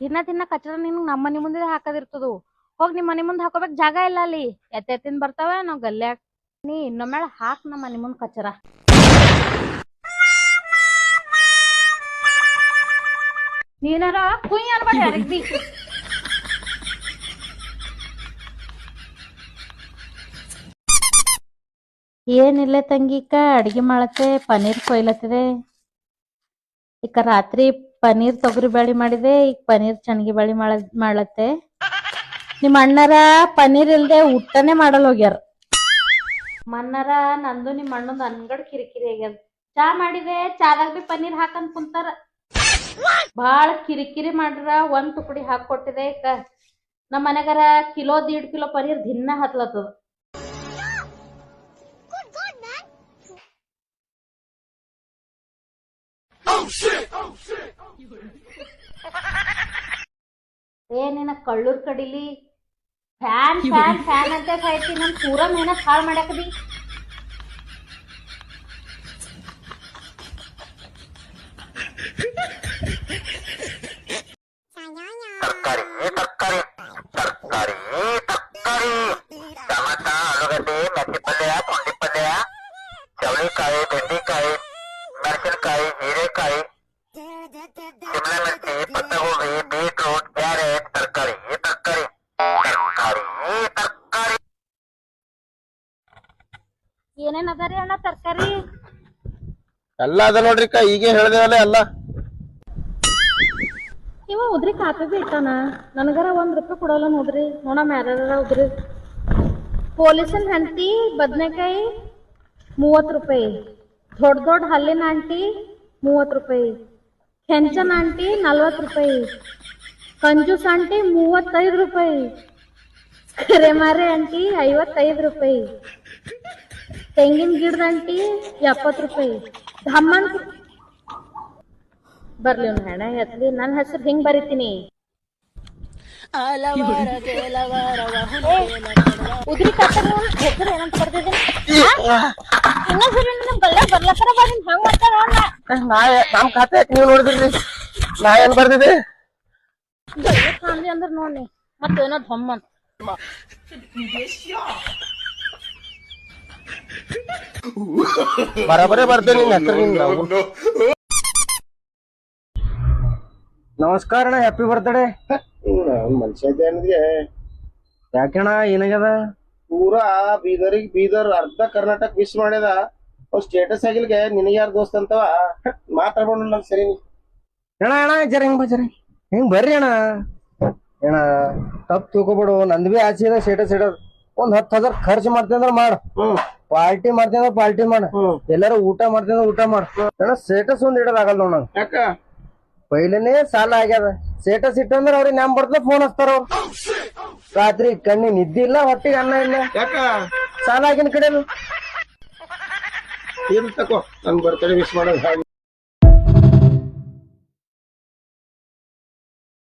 ತಿನ್ನ ತಿನ್ನ ಕಚರ ನಿನ್ ನಮ್ಮ ಮನಿ ಮುಂದೆ ಹಾಕದಿರ್ತದು. ಹೋಗ್ ನಿಮ್ ಮನಿ ಮುಂದೆ ಹಾಕೋಬೇಕ್ ಜಾಗ ಇಲ್ಲ ಅಲ್ಲಿ. ಎತ್ತ ಎತ್ತಿನ ಬರ್ತಾವ ನಾವ್ ಗಲ್ಯಾಗ ನೀ ಇನ್ನೊಮ್ಮೆ ಹಾಕ್ ನಮ್ಮ ಮನಿ ಮುಂದ್ ಕಚರ. ನೀನಾರ ಕುಯ್ ಅನ್ಬೇಡ ಏನಿಲ್ಲ ತಂಗಿಕ ಅಡಿಗೆ ಮಾಡತ್ತೆ, ಪನ್ನೀರ್ ಕೊಯ್ಲತ್ತಿದೆ. ಈಗ ರಾತ್ರಿ ಪನ್ನೀರ್ ತೊಗರಿ ಬೇಳೆ ಮಾಡಿದೆ ಈಗ ಪನ್ನೀರ್ ಚಣಗಿ ಬೇಳೆ ಮಾಡ ಮಾಡ್ಲತ್ತೆ ನಿಮ್ಮ ಅಣ್ಣರ ಪನ್ನೀರ್ ಇಲ್ದೆ ಊಟನೇ ಮಾಡಲ್ ಹೋಗ್ಯಾರ. ಮನ್ನರ ನಂದು ನಿಮ್ಮ ಅಣ್ಣಂದು ಅನ್ಗಡ್ ಕಿರಿಕಿರಿ ಆಗ್ಯದ. ಚಾ ಮಾಡಿದೆ, ಚಾದಾಗ ಬಿ ಪನ್ನೀರ್ ಹಾಕಂದ್ ಕುಂತಾರ. ಬಾಳ ಕಿರಿಕಿರಿ ಮಾಡ್ರ ಒಂದ್ ತುಕಡಿ ಹಾಕೊಟ್ಟಿದೆ ಈಗ ನಮ್ಮ ಮನೆಗಾರ ಕಿಲೋ ದೀಡ್ ಕಿಲೋ ಪನ್ನೀರ್ ದಿನ ಹತ್ಲತ್ತದ. ಏನಿನ ಕಳ್ಳೂರ್ ಕಡಿಲಿ. ಫ್ಯಾನ್ ಫ್ಯಾನ್ ಫ್ಯಾನ್ ಅಂತ ಸಾಯ್ತಿ ನನ್ ಪೂರ ಮೆಹನತ್ ಹಾಳು ಟಮಾಟ, ಆಲೂಗಡ್ಡೆ ಮೆಂತಿ ಪಲ್ಯ ಪುಂಡಿ ಚವಳಿಕಾಯಿ, ಬೆಂಡೆಕಾಯಿ, ಮೆಣಸಿನಕಾಯಿ, ಹೀರೆಕಾಯಿ. ಶಿಮ್ಲಾ ಮಿರ್ಚಿ ಪತ್ತಗೋಬಿ ಬೀಟ್ರೂಟ್ ಕ್ಯಾರೆಟ್ ತರಕಾರಿ ತರಕಾರಿ ತರಕಾರಿ ತರಕಾರಿ. ಏನೇನ್ ಅದರಿ ಅಣ್ಣ ತರ್ಕಾರಿ? ಎಲ್ಲ ಅದ ನೋಡ್ರಿ ಈಗ ಹೇಳ್ದೇವಲ್ಲ ಎಲ್ಲ. ಇವ ಉದ್ರಿ ಖಾತೆ ಇಟ್ಟಾನ. ನನಗರ ಒಂದ್ ರೂಪಾಯಿ ಕೊಡಲ್ಲ ನೋಡ್ರಿ ನೋಡಮ್ಮ ಯಾರ್ಯಾರ ಉದ್ರಿ. ಪೊಲೀಸನ್ ಹಂತಿ ಬದನೆಕಾಯಿ ಮೂವತ್ ರೂಪಾಯಿ. ದೊಡ್ಡ ದೊಡ್ಡ ಹಲ್ಲಿನ ಆಂಟಿ ಮೂವತ್ ರೂಪಾಯಿ. ಕೆಂಚನ್ ಆಂಟಿ ನಲ್ವತ್ ರೂಪಾಯಿ. ಕಂಜೂಸ್ ಆಂಟಿ ಮೂವತ್ತೈದು ರೂಪಾಯಿ. ಕರೆಮಾರೆ ಆಂಟಿ ಐವತ್ತೈದು ರೂಪಾಯಿ. ತೆಂಗಿನ ಗಿಡದ ಆಂಟಿ ಎಪ್ಪತ್ತು ರೂಪಾಯಿ. ಧಮ್ಮನ್ ಬರ್ಲಿ ಅವ್ನ ಹೆಣ ಎತ್ಲಿ. ನನ್ನ ಹೆಸರು ಹಿಂಗ್ ಬರಿತೀನಿ. ಉದ್ರಿ ಕಟ್ಟಲ್ ಹೆಸರು ಏನಂತ ಬರ್ತಿದ್ದೀನಿ ಇನ್ನೊಂದ್ಸರಿ ಬರ್ಲಕ್ಕರ ಬಂದಿನ್? ಹಂಗ್ ಮಾಡ್ತಾರ ನಾ ನಮ್ ಖಾತೆ ನೀವು ನೋಡಿದ್ರಿ. ನಾ ಏನ್ ಬರ್ದಿದೆ ಗಲ್ಲ ಕಾಣ್ಲಿ ಅಂದ್ರ ನೋಡ್ನಿ. ಮತ್ತೇನೋ ಧಮ್ ಅಂತ. ಬರಬರೇ ಬರ್ತೇನೆ ನಿನ್ ಹೆಸರು ನಿಂದ ನಮಸ್ಕಾರ ಅಣ್ಣ ಹ್ಯಾಪಿ ಬರ್ತಡೆ ಮನುಷ್ಯ ಇದೆ ಅನ್ನೋದ್ಗೆ ಯಾಕಣ್ಣ ಏನಾಗ್ಯದ? ಪೂರಾ ಬೀದರಿಗೆ ಬೀದರ್ ಅರ್ಧ ಕರ್ನಾಟಕ ಮಿಸ್ ಮಾಡ್ಯದ. ಅವ್ ಸ್ಟೇಟಸ್ ಆಗಿಲ್ಗೆ ನಿನಗೆ ಯಾರ ದೋಸ್ತ ಅಂತವ? ಮಾತಾಡ್ಬೋಣ ಸರಿ ಹೇಳ ಅಣ್ಣ ಅಣ್ಣ ಜರ ಹಿಂಗ್ ಬಾ ಜರ. ಹಿಂಗ್ ಬರ್ರಿ ಅಣ್ಣ. ಅಣ್ಣ ತಪ್ಪು ತೂಕೋಬಿಡು ನಂದ್ ಬಿ ಆಚೆ ಇದೆ ಸ್ಟೇಟಸ್ ಇಡೋದು ಒಂದ್ ಹತ್ತು ಹಜಾರ್ ಖರ್ಚು ಮಾಡ್ತೀನಿ ಅಂದ್ರೆ ಮಾಡು. ಹ್ಮ್. ಪಾರ್ಟಿ ಮಾಡ್ತೀನಿ ಅಂದ್ರೆ ಪಾರ್ಟಿ ಮಾಡು. ಎಲ್ಲಾರು ಊಟ ಮಾಡ್ತೀನಿ ಅಂದ್ರೆ ಊಟ ಮಾಡ. ಅಣ್ಣ ಸ್ಟೇಟಸ್ ಒಂದ್ ಇಡೋದಾಗಲ್ಲ ನೋಡ ಯಾಕ? ಪೈಲೇನೆ ಸಾಲ ಆಗ್ಯದ. ಸ್ಟೇಟಸ್ ಇಟ್ಟಂದ್ರ ಅವ್ರಿಗೆ ನಮ್ ಬರ್ತದ ಫೋನ್ ಹಚ್ತಾರ ಅವ್ರು. ರಾತ್ರಿ ಕಣ್ಣಿ ನಿದ್ದಿಲ್ಲ ಹೊಟ್ಟಿಗೆ ಅನ್ನ ಇಲ್ಲ. ಯಾಕ? ಸಾಲ ಆಗಿನ ಕಡೆ ಇರ್ಲಿ ತಕೋ? ನನ್ ಬರ್ತಡೇ ಮಿಸ್ ಮಾಡೋದು